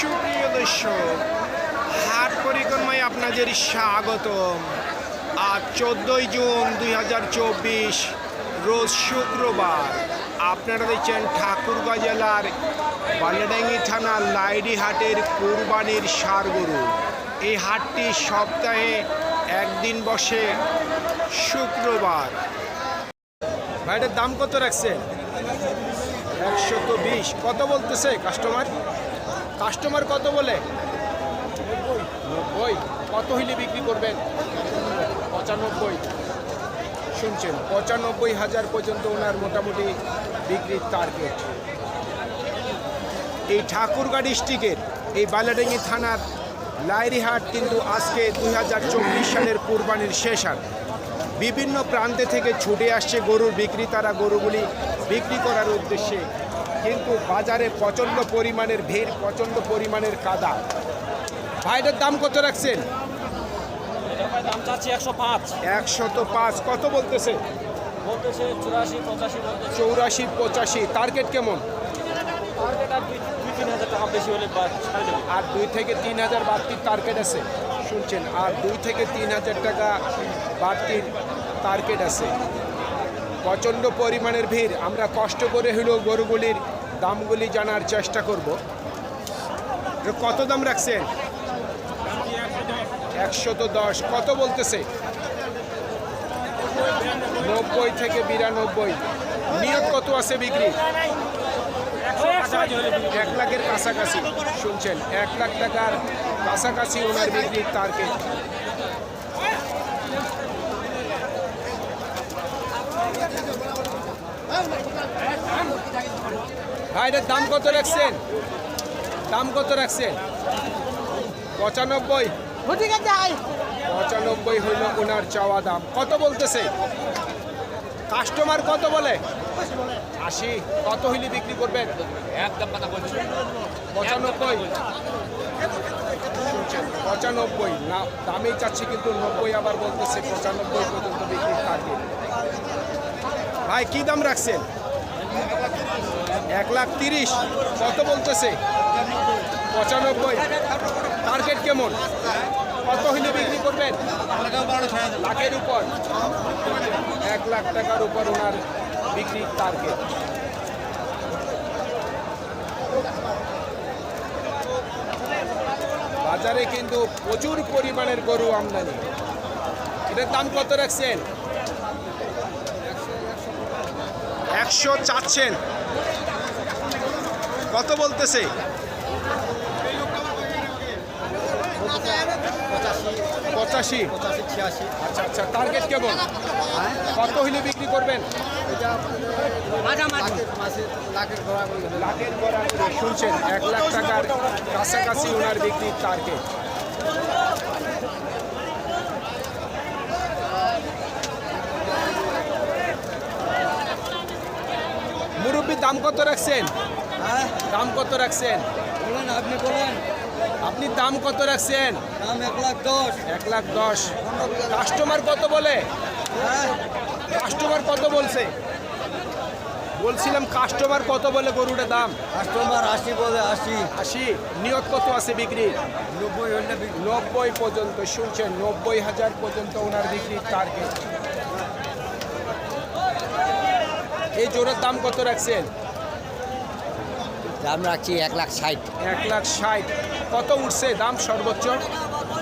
সুপ্রিয় দর্শক, হাট পরিক্রমায় আপনাদের স্বাগতম। আজ চোদ্দোই জুন দুই হাজার চব্বিশ, রোজ শুক্রবার। আপনারা দেখছেন ঠাকুরগাঁ জেলার বালিয়াডাঙ্গি থানার লাইডি হাটের কুরবানির সারগরু। এই হাটটি সপ্তাহে একদিন বসে শুক্রবার। ভাইটার দাম কত রাখছেন? একশো বিশ। কত বলতেছে কাস্টমার কাস্টমার কত বলে? নব্বই। কত হইলে বিক্রি করবেন? পঁচানব্বই। শুনছেন, পঁচানব্বই হাজার পর্যন্ত ওনার মোটামুটি বিক্রির টার্গেট এই ঠাকুরগা ডিস্ট্রিক্টের এই বালাডাঙ্গি থানার লাইরিহাট কিন্তু আজকে দুই হাজার চব্বিশ সালের কুরবানির শেষ হাট বিভিন্ন প্রান্তে থেকে ছুটে আসছে গরুর বিক্রেতারা গরুগুলি বিক্রি করার উদ্দেশ্যে। কিন্তু বাজারে প্রচণ্ড পরিমাণের ভিড়, প্রচণ্ড পরিমাণের কাদা। ভাইটার দাম কত রাখছেন? দাম চাচ্ছি একশো পাঁচ পাঁচ। কত বলতেছে? চুরাশি, পঁচাশি। টার্গেট কেমন? আর দুই থেকে তিন হাজার বাড়তির টার্গেট আছে। শুনছেন, আর দুই থেকে তিন হাজার টাকা বাড়তির টার্গেট আছে। প্রচণ্ড পরিমাণের ভিড়। আমরা কষ্ট করে হলেও গরুগুলির দামগুলি জানার চেষ্টা করব। কত দাম রাখছেন? তো দশ। কত বলতেছে? নব্বই থেকে বিরানব্বই। নিয়োগ কত আছে বিক্রি? এক লাখের কাছাকাছি। শুনছেন, এক লাখ টাকার কাছাকাছি ওনার বিক্রির টার্গেট ভাইটার দাম কত রাখছেন? দাম কত রাখছেন? পঁচানব্বই। পঁচানব্বই হইল ওনার চাওয়া দাম। কত বলতেছে? কাস্টমার কত বলে? আশি। কত হইলে বিক্রি করবেন? পঁচানব্বই। পঁচানব্বই। না, দামেই চাচ্ছি কিন্তু নব্বই আবার বলতেছে পঁচানব্বই পর্যন্ত বিক্রি থাকে ভাই, কি দাম রাখছেন? এক লাখ তিরিশ। কত বলতেছে? পঁচানব্বই। টার্গেট কেমন? কত হইলে বিক্রি করবেন? লাখের উপর। এক লাখ টাকার উপর ওনার বিক্রির টার্গেট বাজারে কিন্তু প্রচুর পরিমাণের গরু আমদানি। এটার দাম কত রাখছেন? একশো চাচ্ছেন। কত বলতেছে? পঁচাশি। আচ্ছা আচ্ছা টার্গেট কেমন? কত হইলে বিক্রি করবেন? লাখের শুনছেন এক লাখ টাকার কাছাকাছি ওনার বিক্রির টার্গেট দাম কত রাখছেন? হ্যাঁ? দাম কত রাখছেন? বলেন আপনি বলেন। আপনি দাম কত রাখছেন? দাম এক লাখ দশ। এক লাখ দশ। কাস্টমার কত বলে? হ্যাঁ? কাস্টমার কত বলছে? বলছিলাম কাস্টমার কত বলে গরুটার দাম? কাস্টমার আশি বলে আশি। আশি। নিয়ত কত আছে বিক্রির নব্বই নব্বই পর্যন্ত শুনছেন নব্বই হাজার পর্যন্ত ওনার বিক্রির টার্গেট এই জোরের দাম কত রাখছেন? দাম রাখছি এক লাখ ষাট। এক লাখ ষাট। কত উঠছে দাম সর্বোচ্চ?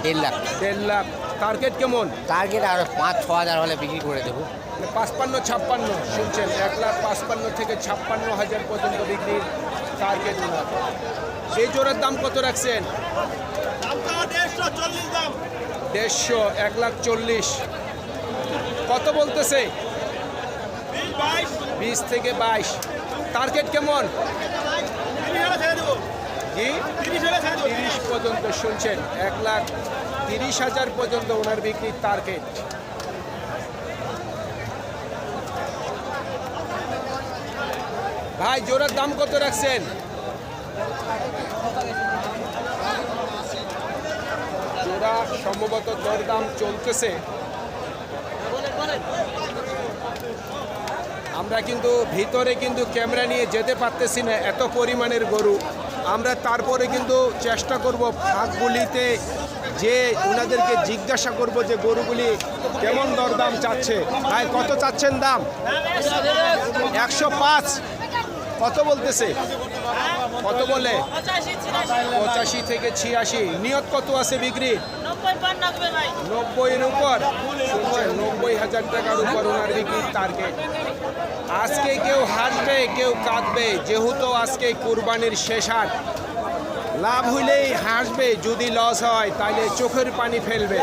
দেড় লাখ। দেড় লাখ। টার্গেট কেমন? টার্গেট আরও পাঁচ ছ হাজার হলে বিক্রি করে দেবো। মানে পাঁচপান্ন ছাপ্পান্ন। শুনছেন এক লাখ পাঁচপান্ন থেকে ছাপ্পান্ন হাজার পর্যন্ত বিক্রির টার্গেট এই জোরের দাম কত রাখছেন? দেড়শো এক লাখ চল্লিশ। কত বলতেছে? বিশ থেকে বাইশ। টার্গেট কেমন? জি তিরিশ পর্যন্ত শুনছেন। এক লাখ তিরিশ হাজার পর্যন্ত ওনার বিক্রির টার্গেট ভাই, জোড়ার দাম কত রাখছেন? জোড়া সম্ভবত দরদাম চলতেছে। আমরা কিন্তু ভিতরে কিন্তু ক্যামেরা নিয়ে যেতে পারতেছি না, এত পরিমাণের গরু। আমরা তারপরে কিন্তু চেষ্টা করব ফাঁকগুলিতে যে ওনাদেরকে জিজ্ঞাসা করব যে গরুগুলি কেমন দরদাম চাচ্ছে। ভাই, কত চাচ্ছেন দাম? একশো পাঁচ। কত বলতেছে? কত বলে? পঁচাশি থেকে ছিয়াশি। নিয়ত কত আছে বিক্রি? নব্বইয়ের উপর। নব্বই হাজার টাকার উপর ওনার বিক্রির টার্গেট আজকে কেউ হাসবে, কেউ কাঁদবে। যেহেতু আজকে কুরবানির শেষ হাট। লাভ হইলেই হাসবে, যদি লস হয় তাহলে চোখের পানি ফেলবে।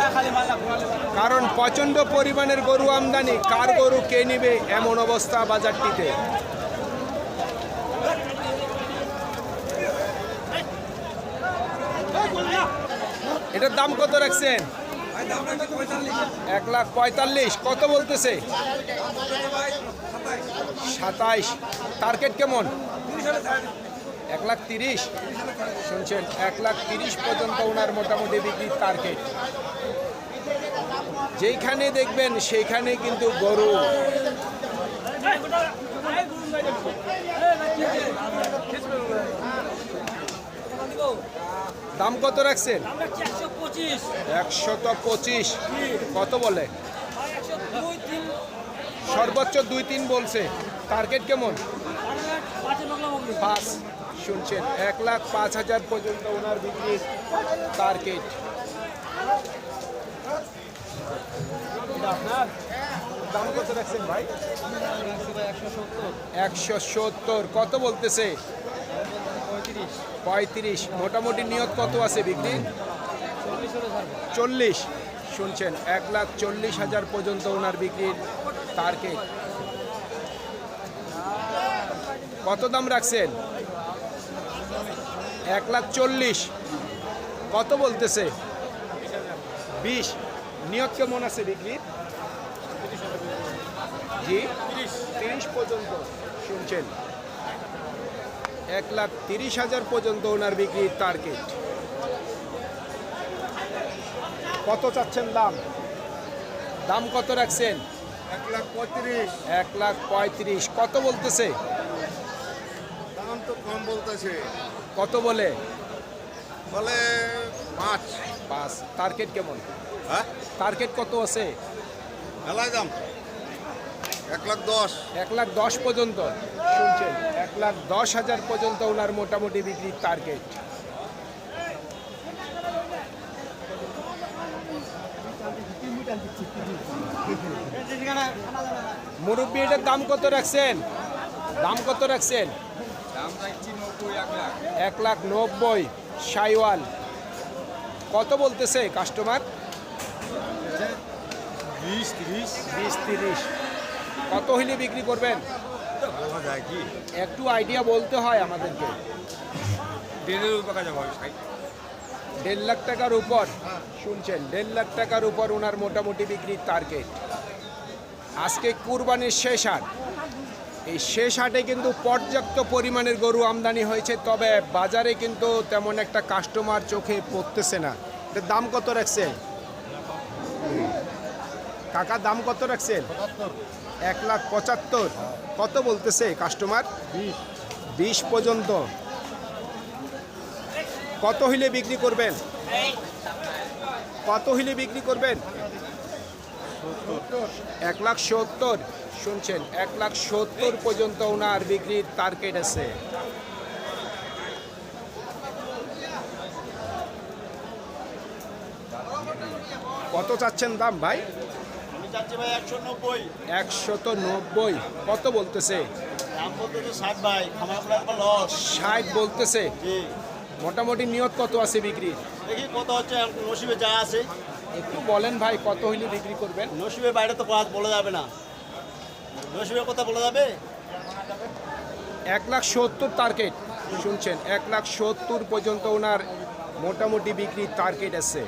কারণ প্রচণ্ড পরিমাণের গরু আমদানি, কার গরু কে নিবে এমন অবস্থা বাজারটিতে। এটার দাম কত রাখছেন? এক লাখ পঁয়তাল্লিশ। কত বলতেছে? সাতাইশ। টার্গেট কেমন? এক লাখ তিরিশ। শুনছেন, এক লাখ তিরিশ পর্যন্ত ওনার মোটামুটি বিক্রির টার্গেট। যেইখানে দেখবেন, সেইখানে কিন্তু গরু। দাম কত রাখছেন? একশত পঁচিশ। কত বলে? সর্বোচ্চ দুই তিন বলছে। টার্গেট কেমন? পাঁচ শুনছেন এক লাখ পাঁচ হাজার পর্যন্ত ওনার বিক্রির টার্গেট। আপনার দাম কত রাখছেন ভাই? একশো সত্তর। কত বলতেছে? পঁয়ত্রিশ মোটামুটি নিয়ত কত আছে বিক্রি? চল্লিশ। শুনছেন, এক লাখ চল্লিশ হাজার পর্যন্ত ওনার বিক্রির টার্গেট কত দাম রাখছেন? এক লাখ চল্লিশ। কত বলতেছে? বিশ। নিয়ত কেমন আছে বিক্রির? জি? তিরিশ পর্যন্ত। শুনছেন। এক লাখ তিরিশ হাজার পর্যন্ত ওনার বিক্রির টার্গেট কত চাচ্ছেন দাম? দাম কত রাখছেন? এক লাখ পঁয়ত্রিশ। এক লাখ পঁয়ত্রিশ। কত বলতেছে? দাম তো কম বলতেছে। কত বলে? বলে পাঁচ। পাঁচ। টার্গেট কেমন? হ্যাঁ? টার্গেট কত আছে? মেলায় দাম। এক লাখ দশ। এক লাখ দশ পর্যন্ত। শুনছেন এক লাখ দশ হাজার পর্যন্ত ওনার মোটামুটি বিক্রির টার্গেট মুরব্বী এটার দাম কত রাখছেন? দাম কত রাখছেন? এক লাখ নব্বই। সাইওয়াল কত বলতেছে কাস্টমার বিশ তিরিশ। বিশ তিরিশ। কত হইলে বিক্রি করবেন? একটু আইডিয়া বলতে হয় আমাদেরকে। দেড় লাখ টাকার উপর শুনছেন দেড় লাখ টাকার উপর ওনার মোটামুটি বিক্রির টার্গেট আজকে কুরবানির শেষ হাট। এই শেষ হাটে কিন্তু পর্যাপ্ত পরিমাণের গরু আমদানি হয়েছে তবে বাজারে কিন্তু তেমন একটা কাস্টমার চোখে পড়তেছে না। এটার দাম কত রাখছেন? কাকা দাম কত রাখছেন? এক লাখ পঁচাত্তর। কত বলতেছে কাস্টমার বিশ। পর্যন্ত। কত হইলে বিক্রি করবেন? কত হইলে বিক্রি করবেন? এক লাখ সত্তর। শুনছেন এক লাখ সত্তর পর্যন্ত ওনার বিক্রির টার্গেট আছে। কত চাচ্ছেন দাম ভাই? চাচ্ছি ভাই একশো নব্বই। একশত নব্বই। কত বলতেছে? দাম বলতে ষাট ভাই খামার আপনার লস। ষাট বলতেছে? মোটামুটি নিয়ত কত আছে বিক্রির দেখি কত হচ্ছে নসিবে যা আছে। একটু বলেন ভাই কত হইলে বিক্রি করবেন? নসিবের বাইরে তো কাজ বলা যাবে না। নসিবের কথা বলা যাবে? এক লাখ সত্তর টার্গেট শুনছেন এক লাখ সত্তর পর্যন্ত ওনার মোটামুটি বিক্রির টার্গেট আছে।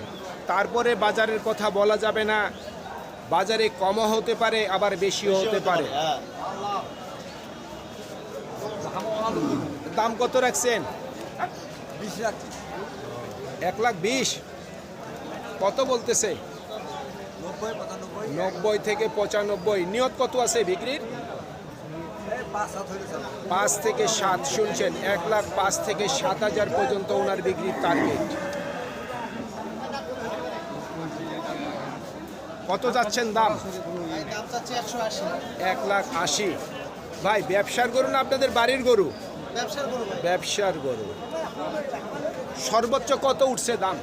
তারপরে বাজারের কথা বলা যাবে না। বাজারে কমও হতে পারে আবার বেশিও হতে পারে। হ্যাঁ। দাম কত রাখছেন? এক লাখ বিশ। কত বলতেছে? নব্বই থেকে পঁচানব্বই। নিয়ত কত আছে বিক্রির? পাঁচ থেকে সাত শুনছেন। এক লাখ পাঁচ থেকে সাত হাজার পর্যন্ত ওনার বিক্রির টার্গেট কত যাচ্ছেন দাম? এক লাখ আশি। ভাই, ব্যবসার গরু না আপনাদের বাড়ির গরু? ব্যবসার গরু। সর্বোচ্চ কত উঠছে দাম?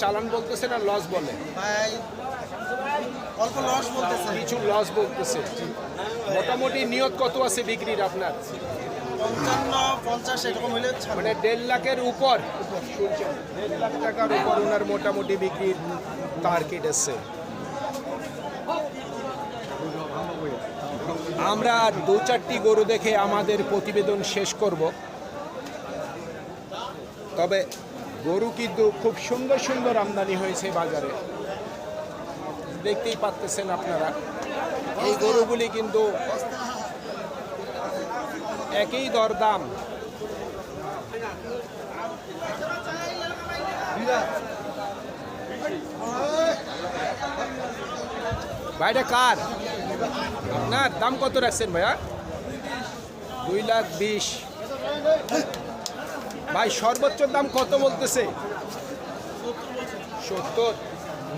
চালান বলতেছে না লস বলে? লস বলতেছে কিছু লস বলতেছে। মোটামুটি নিয়ত কত আছে বিক্রির আপনার? মানে দেড় লাখের উপর। দেড় লাখ টাকার উপর ওনার মোটামুটি বিক্রির টার্গেট আছে আমরা দু চারটি গরু দেখে আমাদের প্রতিবেদন শেষ করব। তবে গরু কিন্তু খুব সুন্দর সুন্দর আমদানি হয়েছে বাজারে। দেখতেই পাচ্তেছেন আপনারা। এই গরুগুলি কিন্তু একই দরদাম। ভাইটা কার? আপনার দাম কত রাখছেন ভাইয়া? দুই লাখ বিশ। ভাই, সর্বোচ্চ দাম কত বলতেছে? সত্তর।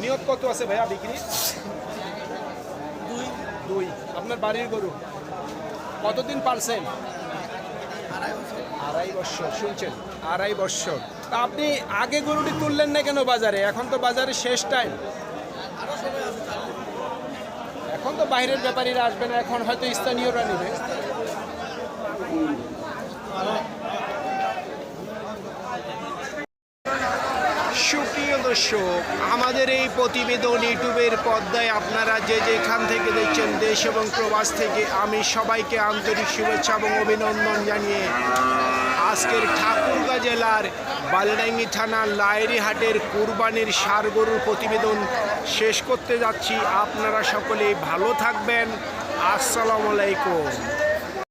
নিয়ত কত আছে ভাইয়া বিক্রি? দুই। আপনার বাড়ির গরু। কতদিন পালছেন? আড়াই বছর। শুনছেন? আড়াই বছর। তা আপনি আগে গরুটি তুললেন না কেন বাজারে? এখন তো বাজারে শেষ টাইম এখন তো বাইরের ব্যাপারীরা আসবে না এখন হয়তো স্থানীয়রা নেবে সুপ্রিয় দর্শক, আমাদের এই প্রতিবেদন ইউটিউবের পর্দায় আপনারা যে যেখান থেকে দেখছেন দেশ এবং প্রবাস থেকে, আমি সবাইকে আন্তরিক শুভেচ্ছা এবং অভিনন্দন জানিয়ে আজকের ঠাকুরগাঁ জেলার বালডাঙ্গি থানার লাইরিহাটের কুরবানির সার গরুর প্রতিবেদন শেষ করতে যাচ্ছি। আপনারা সকলে ভালো থাকবেন। আসসালামু আলাইকুম।